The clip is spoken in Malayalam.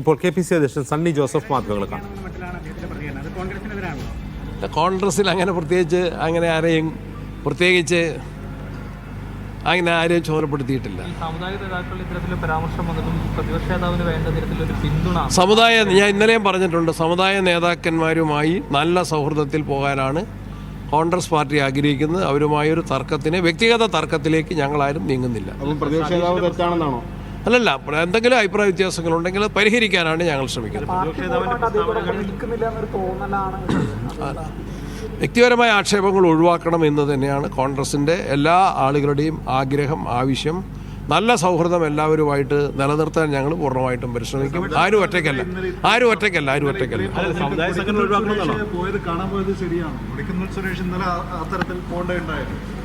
ഇപ്പോൾ കെ പി സി അധ്യക്ഷൻ സണ്ണി ജോസഫ് മാധ്യമങ്ങൾ കാണാം. കോൺഗ്രസിൽ അങ്ങനെ പ്രത്യേകിച്ച് അങ്ങനെ ആരെയും പ്രത്യേകിച്ച് അങ്ങനെ ആരെയും ചോദനപ്പെടുത്തിയിട്ടില്ല സമുദായ ഞാൻ ഇന്നലെയും പറഞ്ഞിട്ടുണ്ട് സമുദായ നേതാക്കന്മാരുമായി നല്ല സൗഹൃദത്തിൽ പോകാനാണ് കോൺഗ്രസ് പാർട്ടി ആഗ്രഹിക്കുന്നത്. അവരുമായൊരു തർക്കത്തിന് വ്യക്തിഗത തർക്കത്തിലേക്ക് ഞങ്ങളാരും നീങ്ങുന്നില്ല. അല്ലല്ല എന്തെങ്കിലും അഭിപ്രായ വ്യത്യാസങ്ങളുണ്ടെങ്കിൽ അത് പരിഹരിക്കാനാണ് ഞങ്ങൾ ശ്രമിക്കുന്നത്. വ്യക്തിപരമായ ആക്ഷേപങ്ങൾ ഒഴിവാക്കണം എന്ന് തന്നെയാണ് കോൺഗ്രസിന്റെ എല്ലാ ആളുകളുടെയും ആഗ്രഹം ആവശ്യം. നല്ല സൗഹൃദം എല്ലാവരുമായിട്ട് നിലനിർത്താൻ ഞങ്ങൾ പൂർണമായിട്ടും പരിശ്രമിക്കും. ആരും ഒറ്റയ്ക്കല്ല. ആരും ഒറ്റയ്ക്കല്ല ആരും ഒറ്റയ്ക്കല്ല. പോയത് കാണാൻ പോയത് ശരിയാണ്? സുരേഷ് ഇന്നലെ ആ- അത്തരത്തിൽ പോകേണ്ടതുണ്ടായിരുന്നു.